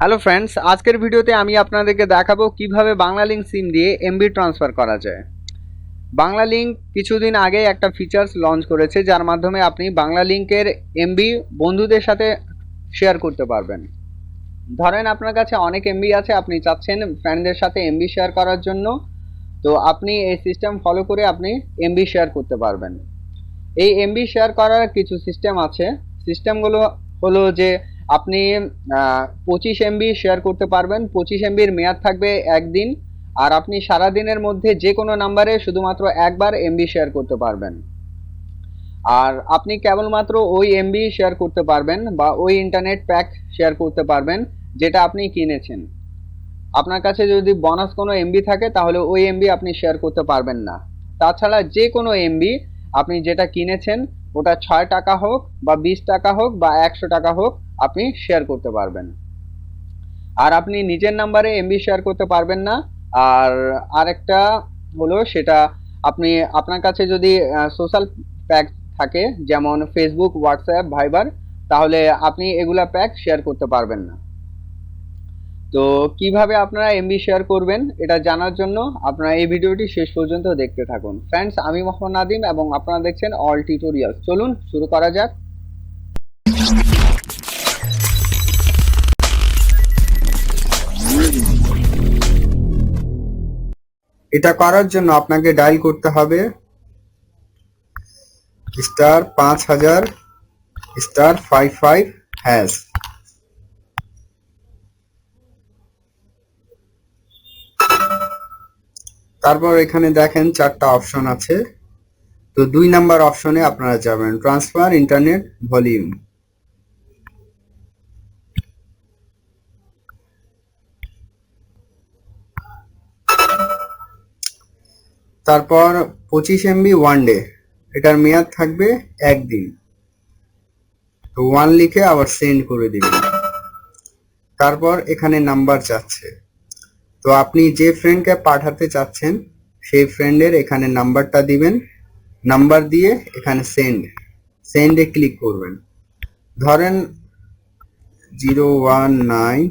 Hello friends আজকের ভিডিওতে আমি আপনাদেরকে দেখাবো কীভাবে বাংলা লিঙ্ক সিম দিয়ে এমবি ট্রান্সফার করা যায়। বাংলা লিঙ্ক কিছুদিন আগে একটা ফিচার্স লঞ্চ করেছে, যার মাধ্যমে আপনি বাংলা লিঙ্কের এমবি বন্ধুদের সাথে শেয়ার করতে পারবেন। ধরেন আপনার কাছে অনেক এমবি আছে, আপনি চাচ্ছেন ফ্রেন্ডদের সাথে এমবি শেয়ার করার জন্য। তো আপনি এই সিস্টেম ফলো করে আপনি এমবি শেয়ার করতে পারবেন। এই এমবি শেয়ার করার কিছু সিস্টেম আছে। সিস্টেমগুলো হলো যে আপনি পঁচিশ এমবি শেয়ার করতে পারবেন। পঁচিশ এমবির মেয়াদ থাকবে একদিন। আর আপনি সারা দিনের মধ্যে যে কোনো নাম্বারে শুধুমাত্র একবার এমবি শেয়ার করতে পারবেন। আর আপনি কেবলমাত্র ওই এমবি শেয়ার করতে পারবেন বা ওই ইন্টারনেট প্যাক শেয়ার করতে পারবেন, যেটা আপনি কিনেছেন। আপনার কাছে যদি বোনাস কোনো এমবি থাকে, তাহলে ওই এমবি আপনি শেয়ার করতে পারবেন না। তাছাড়া যে কোনো এমবি আপনি যেটা কিনেছেন, ওটা ছয় টাকা হোক বা বিশ টাকা হোক বা একশো টাকা হোক, আপনি শেয়ার করতে পারবেন। আর আপনি নিজের নাম্বারে এমবি শেয়ার করতে পারবেন না। আর আরেকটা হলো সেটা আপনি, আপনার কাছে যদি সোশ্যাল প্যাক থাকে, যেমন ফেসবুক হোয়াটসঅ্যাপ ভাইবার তাহলে আপনি এগুলা প্যাক শেয়ার করতে পারবেন না। তো কীভাবে আপনারা এমবি শেয়ার করবেন, এটা জানার জন্য আপনারা এই ভিডিওটি শেষ পর্যন্ত দেখতে থাকুন। ফ্রেন্ডস আমি মোহাম্মদ নাদিম এবং আপনারা দেখছেন অল টিউটোরিয়াল চলুন, শুরু করা যাক। এটা করার জন্য আপনাকে ডায়াল করতে হবে। স্টার পাঁচ হাজার স্টার ফাইভ ফাইভ হ্যাশ তারপর এখানে দেখেন চারটা অপশন আছে। তো দুই নাম্বার অপশনে আপনারা যাবেন ট্রান্সফার ইন্টারনেট ভলিউম তারপর পঁচিশ এমবি ওয়ান ডে এটার মেয়াদ থাকবে একদিন। ওয়ান লিখে আবার সেন্ড করে দিবেন। তারপর এখানে নাম্বার চাচ্ছে তো আপনি যে ফ্রেন্ডকে পাঠাতে চাচ্ছেন, সেই ফ্রেন্ডের এখানে নাম্বারটা দিবেন। নাম্বার দিয়ে এখানে সেন্ড সেন্ডে ক্লিক করবেন। ধরেন zero one nine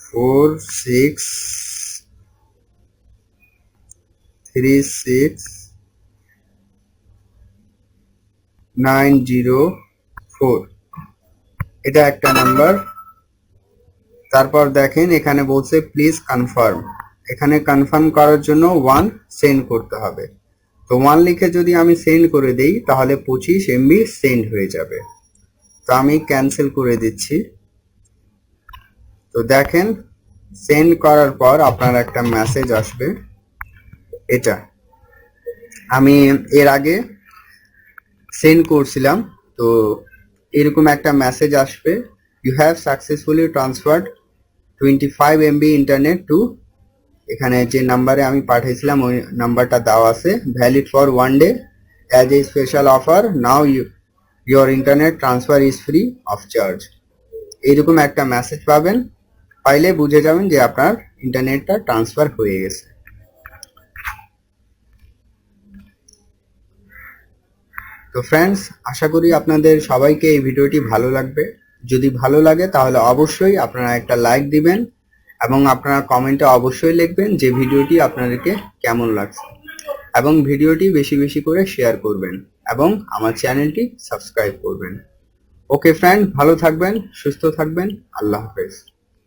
four six three six nine zero four এটা একটা নাম্বার তারপর দেখেন এখানে বলছে প্লিজ কনফার্ম এখানে কনফার্ম করার জন্য ওয়ান সেন্ড করতে হবে। তো ওয়ান লিখে যদি আমি সেন্ড করে দেই, তাহলে পঁচিশ এমবি সেন্ড হয়ে যাবে। তো আমি ক্যান্সেল করে দিচ্ছি। তো দেখেন সেন্ড করার পর আপনার একটা মেসেজ আসবে। এটা। আমি এর আগে সেন্ড করছিলাম, তো এরকম একটা মেসেজ আসবে। You have successfully transferred twenty five MB internet to এখানে যে নাম্বারে আমি পাঠিয়েছিলাম, ওই নাম্বারটা দেওয়া আছে। Valid for one day as a special offer now you your internet transfer is free of charge এইরকম একটা মেসেজ পাবেন। পাইলে বুঝে যাবেন যে আপনার ইন্টারনেটটা ট্রান্সফার হয়ে গেছে। তো ফ্রেন্ডস আশা করি আপনাদের সবাইকে এই ভিডিওটি ভালো লাগবে। যদি ভালো লাগে, তাহলে অবশ্যই আপনারা একটা লাইক দিবেন এবং আপনারা কমেন্টে অবশ্যই লিখবেন যে ভিডিওটি আপনাদেরকে কেমন লাগছে এবং ভিডিওটি বেশি বেশি করে শেয়ার করবেন এবং আমার চ্যানেলটি সাবস্ক্রাইব করবেন। ওকে ফ্রেন্ড ভালো থাকবেন, সুস্থ থাকবেন, আল্লাহ হাফেজ।